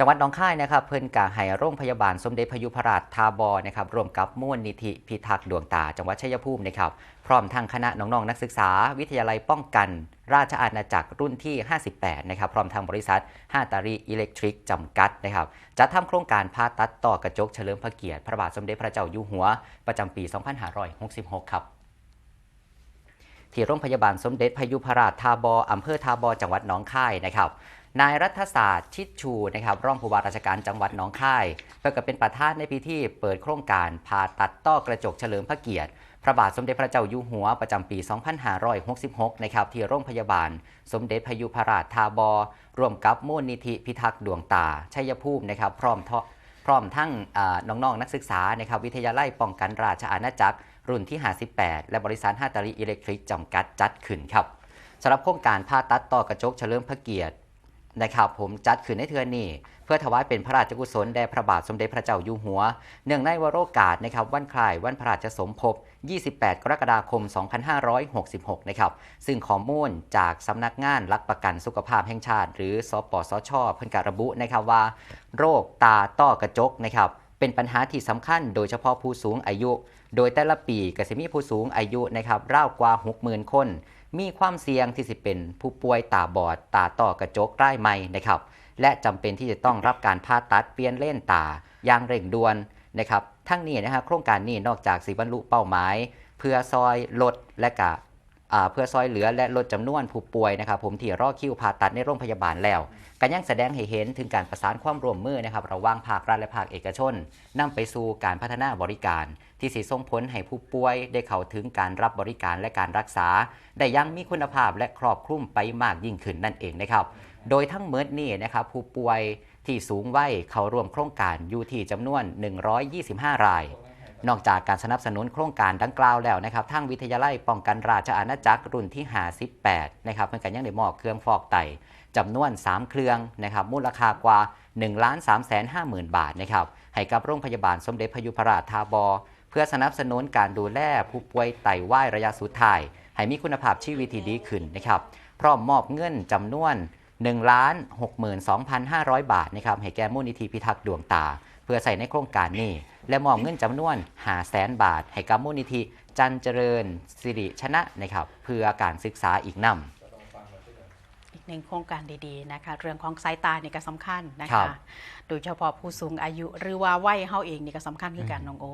จังหวัดหนองคายนะครับเพิ่นกาให้โรงพยาบาลสมเด็จพยุพราชทาบอนะครับร่วมกับมูลนิธิพิทักษ์ดวงตา จังหวัดชัยภูมินะครับพร้อมทางคณะน้องๆนักศึกษา วิทยาลัยป้องกัน ราชอาณาจักรรุ่นที่ 58 นะครับพร้อมทางบริษัทห้าตารีอิเล็กทริกจำกัดนะครับจัดทำโครงการผ่าตัดต่อกระจกเฉลิมพระเกียรติ พระบาทสมเด็จพระเจ้าอยู่หัว ประจำปี 2566 ครับ ที่โรงพยาบาลสมเด็จพยุพราชทาบออำเภอทาบอจังหวัดหนองคายนะครับนายรัฐศาสตร์ชิดชูนะครับรองผู้ว่าราชการจังหวัดหนองคายเพื่อบเป็นประธานในพิธีเปิดโครงการผ่าตัดต้อกระจกเฉลิมพระเกียรติ พระบาทสมเด็จพระเจ้าอยู่หัวประจำปี 2566 นะครับที่โรงพยาบาล สมเด็จพยุพราชทาบอร่วมกับมูลนิธิพิทักษ์ดวงตา ชัยภูมินะครับ พร้อมทพร้อมทั้งน้องๆนักศึกษานะครับวิทยาลัยป้องกันราชอาณาจักร รุ่นที่ 58 และบริษัทห้าตารีอิเล็กทริกจำกัดจัดขึ้นครับสำหรับโครงการผ่าตัดต่อกระจกเฉลิมพระเกียรตินะครับผมจัดขึ้นในเทือนนี้ เพื่อถวายเป็นพระราชกุศลแด่พระบาทสมเด็จพระเจ้าอยู่หัว เนื่องในวโรกาสนะครับวันคล้ายวันพระราชสมภพ 28 กรกฎาคม 2566 นะครับ ซึ่งข้อมูลจากสำนักงานรักประกันสุขภาพแห่งชาติ หรือสปสชเพิ่นการระบุนะครับว่า โรคตาต้อกระจกนะครับ เป็นปัญหาที่สำคัญโดยเฉพาะผู้สูงอายุ โดยแต่ละปีก็จะมีผู้สูงอายุนะครับราวกว่า 60,000 คน มีความเสี่ยงที่สิเป็นผู้ป่วยตาบอด ตาต้อกระจกใกล้ไม่นะครับ และจำเป็นที่จะต้องรับการผ่าตัดเปลี่ยนเลนตาอย่างเร่งด่วนนะครับ ทั้งนี้นะฮะโครงการนี้นอกจากสิบรรลุเป้าหมาย เพื่อซอยลดและกะ เพื่อซอยเหลือและลดจำนวนผู้ป่วยนะครับผมที่รอคิวผ่าตัดในโรงพยาบาลแล้วก็ยังแสดงให้เห็นถึงการประสานความร่วมมือนะครับระหว่างภาครัฐและภาคเอกชนนำไปสู่การพัฒนาบริการ ที่สิส่งผลให้ผู้ป่วยได้เข้าถึงการรับบริการและการรักษา ได้ยังมีคุณภาพและครอบคลุมไปมากยิ่งขึ้นนั่นเองนะครับ โดยทั้งเมิดนี่นะครับผู้ป่วยที่สูงวัยเข้าร่วมโครงการอยู่ที่จำนวน 125 ราย นอกจากการสนับสนุนโครงการดังกล่าวแล้วนะครับทางวิทยาลัยป้องกันราชอาณาจักรรุ่นที่58นะครับเพื่อกันยังได้มอบเครื่องฟอกไตจำนวน 3 เครื่องนะครับมูลค่ากว่า1ล้าน3แสน5หมื่นบาทนะครับให้กับโรงพยาบาลสมเด็จพยุพราชทาบอ เพื่อสนับสนุนการดูแลผู้ป่วยไตวายระยะสุดท้าย ให้มีคุณภาพชีวิตที่ดีขึ้นนะครับพร้อมมอบเงินจำนวน1ล้าน62,500 บาทนะครับให้แก่มูลนิธิพิทักษ์ดวงตา เพื่อใส่ในโครงการนี้ และมอบเงินจำนวน5แสนบาท ให้กับมูลนิธิจันเจริญสิริชนะนะครับเพื่อการศึกษาอีกนำ อีกหนึ่งโครงการดีๆนะคะ เรื่องของสายตาเนี่ยก็สำคัญนะครัคะ บ โดยเฉพาะผู้สูงอายุหรือว่าวัยเฮาเองนี่ก็สำคัญคือการน้องโอ